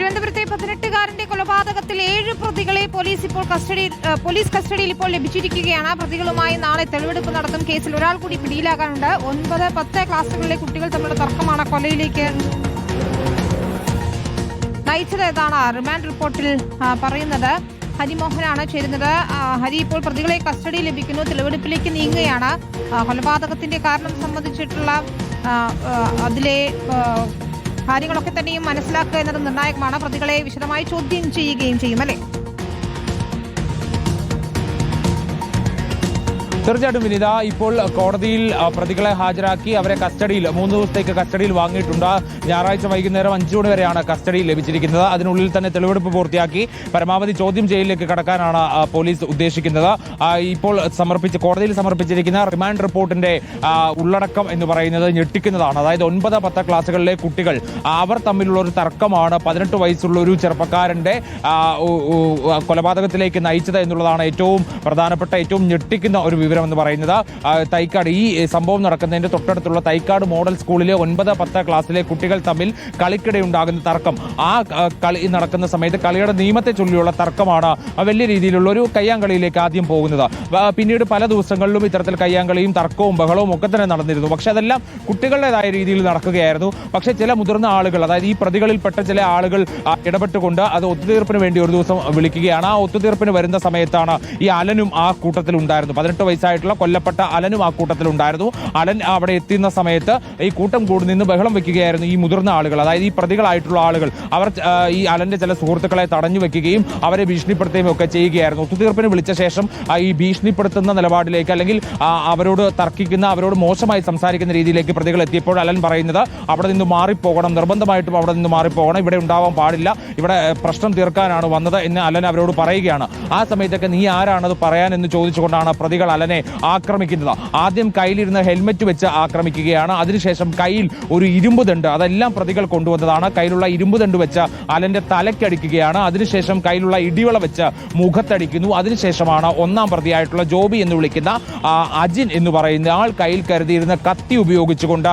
തിരുവനന്തപുരത്തെ പതിനെട്ടുകാരന്റെ കൊലപാതകത്തിൽ ഏഴ് പ്രതികളെ പോലീസ് ഇപ്പോൾ കസ്റ്റഡി പോലീസ് കസ്റ്റഡിയിൽ ഇപ്പോൾ ലഭിച്ചിരിക്കുകയാണ്. പ്രതികളുമായി നാളെ തെളിവെടുപ്പ് നടത്തും കേസിൽ ഒരാൾ കൂടി പിടിയിലാകാനുണ്ട്. ഒൻപത് പത്ത് ക്ലാസുകളിലെ കുട്ടികൾ തമ്മിലുള്ള തർക്കമാണ് കൊലയിലേക്ക് നയിച്ചത് എന്നാണ് റിമാൻഡ് റിപ്പോർട്ടിൽ പറയുന്നത്. ഹരിമോഹനാണ് ചേരുന്നത്. ഹരി ഇപ്പോൾ പ്രതികളെ കസ്റ്റഡിയിൽ ലഭിക്കുന്നു. തെളിവെടുപ്പിലേക്ക് നീങ്ങുകയാണ്. കൊലപാതകത്തിന്റെ കാരണം സംബന്ധിച്ചിട്ടുള്ള അതിലെ കാര്യങ്ങളൊക്കെ തന്നെയും മനസ്സിലാക്കുക എന്നത് നിർണായകമാണ്. പ്രതികളെ വിശദമായി ചോദ്യം ചെയ്യുകയും ചെയ്യും അല്ലേ? തീർച്ചയായിട്ടും വിനിത ഇപ്പോൾ കോടതിയിൽ പ്രതികളെ ഹാജരാക്കി അവരെ കസ്റ്റഡിയിൽ മൂന്ന് ദിവസത്തേക്ക് കസ്റ്റഡിയിൽ വാങ്ങിയിട്ടുണ്ട്. ഞായറാഴ്ച വൈകുന്നേരം അഞ്ചു മണി വരെയാണ് കസ്റ്റഡിയിൽ ലഭിച്ചിരിക്കുന്നത്. അതിനുള്ളിൽ തന്നെ തെളിവെടുപ്പ് പൂർത്തിയാക്കി പരമാവധി ചോദ്യം ചെയ്യലിലേക്ക് കടക്കാനാണ് പോലീസ് ഉദ്ദേശിക്കുന്നത്. ഇപ്പോൾ സമർപ്പിച്ച് കോടതിയിൽ സമർപ്പിച്ചിരിക്കുന്ന റിമാൻഡ് റിപ്പോർട്ടിന്റെ ഉള്ളടക്കം എന്ന് പറയുന്നത് ഞെട്ടിക്കുന്നതാണ്. അതായത് ഒൻപത് പത്ത് ക്ലാസ്സുകളിലെ കുട്ടികൾ അവർ തമ്മിലുള്ള ഒരു തർക്കമാണ് പതിനെട്ട് വയസ്സുള്ള ഒരു ചെറുപ്പക്കാരന്റെ കൊലപാതകത്തിലേക്ക് നയിച്ചത് എന്നുള്ളതാണ് ഏറ്റവും പ്രധാനപ്പെട്ട ഏറ്റവും ഞെട്ടിക്കുന്ന ഒരു വിവരം. എന്ന് പറയുന്നത്. തൈക്കാട് ഈ സംഭവം നടക്കുന്നതിന്റെ തൊട്ടടുത്തുള്ള തൈക്കാട് മോഡൽ സ്കൂളിലെ ഒൻപത് പത്ത് ക്ലാസ്സിലെ കുട്ടികൾ തമ്മിൽ കളിക്കിടെ ഉണ്ടാകുന്ന തർക്കം. ആ കളി നടക്കുന്ന സമയത്ത് കളിയുടെ നിയമത്തെ ചൊല്ലിയുള്ള തർക്കമാണ് വലിയ രീതിയിലുള്ള ഒരു കയ്യാങ്കളിയിലേക്ക് ആദ്യം പോകുന്നത്. പിന്നീട് പല ദിവസങ്ങളിലും ഇത്തരത്തിൽ കയ്യാങ്കളിയും തർക്കവും ബഹളവും ഒക്കെ തന്നെ നടന്നിരുന്നു. പക്ഷെ അതെല്ലാം കുട്ടികളുടേതായ രീതിയിൽ നടക്കുകയായിരുന്നു. പക്ഷേ ചില മുതിർന്ന ആളുകൾ അതായത് ഈ പ്രതികളിൽപ്പെട്ട ചില ആളുകൾ ഇടപെട്ടുകൊണ്ട് അത് ഒത്തുതീർപ്പിന് വേണ്ടി ഒരു ദിവസം വിളിക്കുകയാണ്. ആ ഒത്തുതീർപ്പിന് വരുന്ന സമയത്താണ് ഈ അലനും ആ കൂട്ടത്തിൽ ഉണ്ടായിരുന്നു പതിനെട്ട് വയസ്സായിട്ടുള്ള കൊല്ലപ്പെട്ട അലനും ആ കൂട്ടത്തിലുണ്ടായിരുന്നു. അലൻ അവിടെ എത്തുന്ന സമയത്ത് ഈ കൂട്ടം കൂടി നിന്ന് ബഹളം വെക്കുകയായിരുന്നു ഈ മുതിർന്ന ആളുകൾ. അതായത് ഈ പ്രതികളായിട്ടുള്ള ആളുകൾ. അവർ ഈ അലന്റെ ചില സുഹൃത്തുക്കളെ തടഞ്ഞു വെക്കുകയും അവരെ ഭീഷണിപ്പെടുത്തുകയും ഒക്കെ ചെയ്യുകയായിരുന്നു. ഒത്തുതീർപ്പിന് വിളിച്ച ശേഷം ഈ ഭീഷണിപ്പെടുത്തുന്ന നിലപാടിലേക്ക് അല്ലെങ്കിൽ അവരോട് തർക്കിക്കുന്ന അവരോട് മോശമായി സംസാരിക്കുന്ന രീതിയിലേക്ക് പ്രതികൾ എത്തിയപ്പോൾ അലൻ പറയുന്നത് അവിടെ നിന്ന് മാറിപ്പോകണം നിർബന്ധമായിട്ടും അവിടെ നിന്ന് മാറിപ്പോകണം ഇവിടെ ഉണ്ടാവാൻ പാടില്ല ഇവിടെ പ്രശ്നം തീർക്കാനാണ് വന്നത് എന്ന് അലൻ അവരോട് പറയുകയാണ്. ആ സമയത്തൊക്കെ നീ ആരാണത് പറയാൻ എന്ന് ചോദിച്ചുകൊണ്ടാണ് പ്രതികൾ അലനെ ആക്രമിക്കുന്നത്. ആദ്യം കയ്യിലിരുന്ന ഹെൽമെറ്റ് വെച്ച് ആക്രമിക്കുകയാണ്. അതിനുശേഷം കയ്യിൽ ഒരു ഇരുമ്പ് ദണ്ട് അതെല്ലാം പ്രതികൾ കൊണ്ടുവന്നതാണ്. കയ്യിലുള്ള ഇരുമ്പ് ദണ്ട് വെച്ച് അലന്റെ തലക്കടിക്കുകയാണ് അതിനുശേഷം കയ്യിലുള്ള ഇടിവള വെച്ച് മുഖത്തടിക്കുന്നു. അതിനുശേഷമാണ് ഒന്നാം പ്രതിയായിട്ടുള്ള ജോബി എന്ന് വിളിക്കുന്ന അജിൻ എന്ന് പറയുന്ന ആൾ കയ്യിൽ കരുതിയിരുന്ന കത്തി ഉപയോഗിച്ചുകൊണ്ട്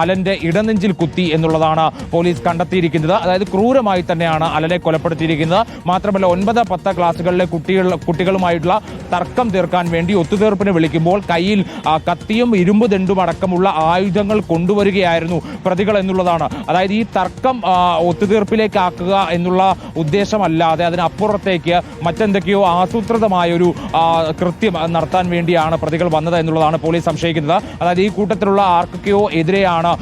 അലന്റെ ഇടനെഞ്ചിൽ കുത്തി എന്നുള്ളതാണ് പോലീസ് കണ്ടെത്തിയിരിക്കുന്നത്. അതായത് ക്രൂരമായി തന്നെയാണ് അലനെ കൊലപ്പെടുത്തിയിരിക്കുന്നത്. മാത്രമല്ല ഒൻപത് പത്ത് ക്ലാസ്സുകളിലെ കുട്ടികൾ കുട്ടികളുമായിട്ടുള്ള തർക്കം തീർക്കാൻ വേണ്ടി ഒത്തുതീർപ്പിന് വിളിക്കുമ്പോൾ കയ്യിൽ കത്തിയും ഇരുമ്പ് ദണ്ടും അടക്കമുള്ള ആയുധങ്ങൾ കൊണ്ടുവരികയായിരുന്നു പ്രതികൾ എന്നുള്ളതാണ്. അതായത് ഈ തർക്കം ഒത്തുതീർപ്പിലേക്ക് ആക്കുക എന്നുള്ള ഉദ്ദേശമല്ലാതെ അതിനപ്പുറത്തേക്ക് മറ്റെന്തൊക്കെയോ ആസൂത്രിതമായൊരു കൃത്യം നടത്താൻ വേണ്ടിയാണ് പ്രതികൾ വന്നത് എന്നുള്ളതാണ് പോലീസ് സംശയിക്കുന്നത്. അതായത് ഈ കൂട്ടത്തിലുള്ള ആർക്കൊക്കെയോ എതിരെയാണ്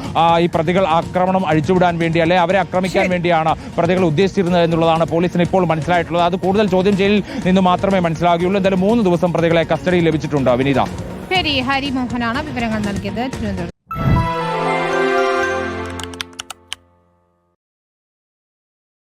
ഈ പ്രതികൾ ആക്രമണം അഴിച്ചുവിടാൻ വേണ്ടി അല്ലെ അവരെ ആക്രമിക്കാൻ വേണ്ടിയാണ് പ്രതികൾ ഉദ്ദേശിച്ചിരുന്നത് എന്നുള്ളതാണ് പോലീസിന് ഇപ്പോൾ മനസ്സിലായിട്ടുള്ളത്. അത് കൂടുതൽ ചോദ്യം ചെയ്യലിൽ നിന്ന് മാത്രമേ മനസ്സിലാകുകയുള്ളൂ. എന്തായാലും മൂന്ന് ദിവസം പ്രതികളെ കസ്റ്റഡിയിൽ ലഭിച്ചിട്ടുണ്ട്. വിനീത ശരി ഹരിമോഹനാണ് വിവരങ്ങൾ നൽകിയത്. തിരുവനന്തപുരത്ത്.